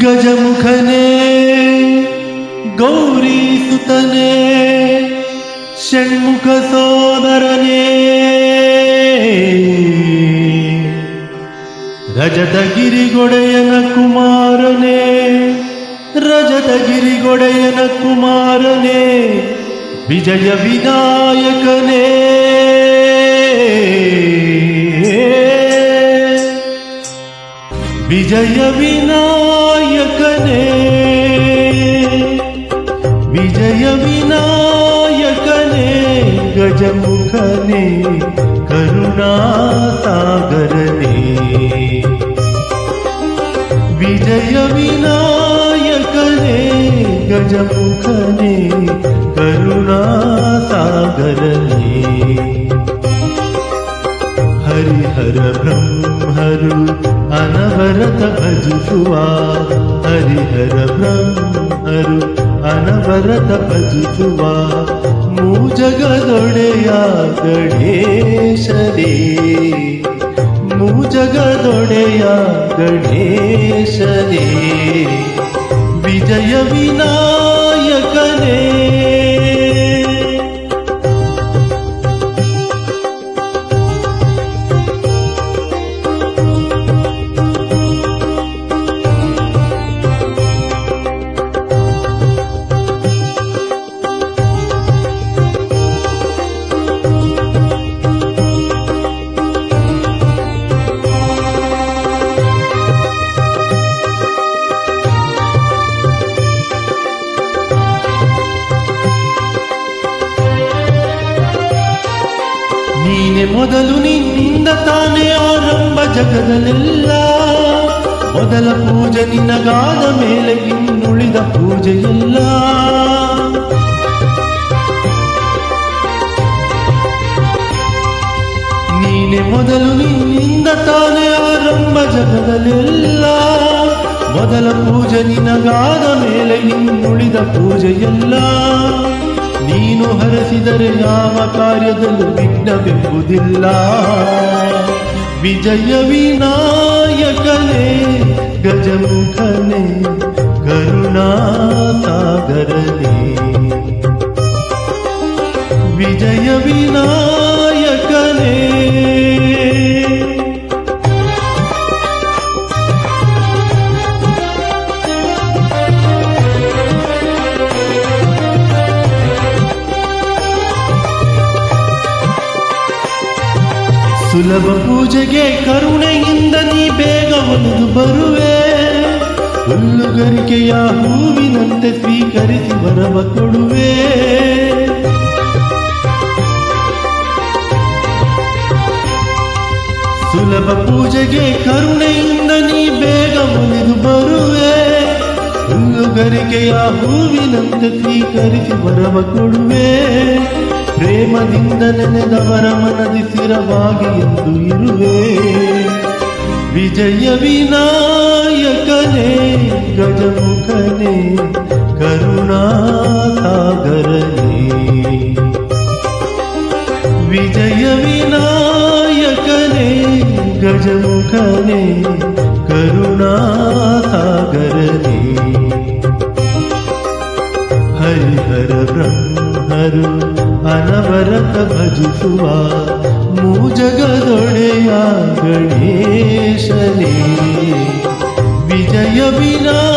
ಗಜಮುಖನೇ ಗೌರಿ ಸುತನೇ ಷಣ್ಮುಖ ಸೋದರನೇ. ರಜತಗಿರಿಗೊಡೆಯನ ಕುಮಾರನೇ ರಜತಗಿರಿಗೊಡೆಯನ ಕುಮಾರನೇ. ವಿಜಯ ವಿನಾಯಕನೇ ವಿಜಯ ವಿನಾಯಕನೇ ವಿಜಯ ವಿನಾಯಕನೇ ಗಜಮುಖನೇ ಕರುಣಾಸಾಗರನೇ ವಿಜಯ ವಿನಾಯಕನೇ ಗಜಮುಖನೇ ಕರುಣಾಸಾಗರನೇ ಹರಿಹರ ಬ್ರಹ್ಮರು ಅನವರತ ಭಜಿಸುವ ಹರಿಹರ ಬ್ರಹ್ಮರು ಅನವರತ ಭಜಿಸುವ ಮೂಜಗದೊಡೆಯ ಗಣೇಶನೇ. ಮೂಜಗದೊಡೆಯ ಗಣೇಶನೇ. ವಿಜಯ ವಿನಾಯಕನೇ ನೀನೆ ಮೊದಲು ನಿನ್ನಿಂದ ತಾನೇ ಆರಂಭ ಜಗದಲ್ಲೆಲ್ಲ ಮೊದಲ ಪೂಜೆ ನಿನಗಾದ ಮೇಲೆ ಇನ್ನುಳಿದ ಪೂಜೆಯೆಲ್ಲ. ನೀನೆ ಮೊದಲು ನಿನ್ನಿಂದ ತಾನೇ ಆರಂಭ ಜಗದಲ್ಲೆಲ್ಲ ಮೊದಲ ಪೂಜೆ ನಿನಗಾದ ಮೇಲೆ ಇನ್ನುಳಿದ ಪೂಜೆಯಲ್ಲ. ನೀನು ಹರಸಿದರೆ ಯಾವ ಕಾರ್ಯದಲ್ಲೂ ವಿಘ್ನವೆಂಬುದಿಲ್ಲ. ವಿಜಯ ವಿನಾಯಕನೇ ಗಜಮುಖನೇ ಕರುಣಾಸಾಗರನೇ. ವಿಜಯ ವಿನಾಯಕನೇ ಸುಲಭ ಪೂಜೆಗೆ ಕರುಣೆಯಿಂದ ನೀ ಬೇಗ ಒಲಿದು ಬರುವೆ. ಹುಲ್ಲುಗರಿಕೆಯ ಹೂವಿನಂತೆ ಸ್ವೀಕರಿಸಿ ಬರವ ಕೊಡುವೆ. ಸುಲಭ ಪೂಜೆಗೆ ಕರುಣೆಯಿಂದ ನೀ ಬೇಗ ಒಲಿದು ಬರುವೆ. ಹುಲ್ಲುಗರಿಕೆಯ ಹೂವಿನಂತೆ ಸ್ವೀಕರಿಸಿ ಬರವ ಕೊಡುವೆ. ಪ್ರೇಮದಿಂದ ನೆನೆದವರ ಮನದಿ ಸ್ಥಿರವಾಗಿ ಎಂದು ಇರುವೆ ವಿಜಯ ವಿನಾಯಕನೇ ಗಜಮುಖನೇ ಕರುಣಾಸಾಗರನೇ ವಿಜಯ ವಿನಾಯಕನೇ ಗಜಮುಖನೇ ಕರುಣಾಸಾಗರನೇ ಹರ ಬ್ರಹ್ಮರು ಅನವರತ ಭಜಿಸುವ ಮೂಜಗದೊಡೆಯ ಗಣೇಶನೇ. ವಿಜಯ ವಿನಾಯಕನೇ.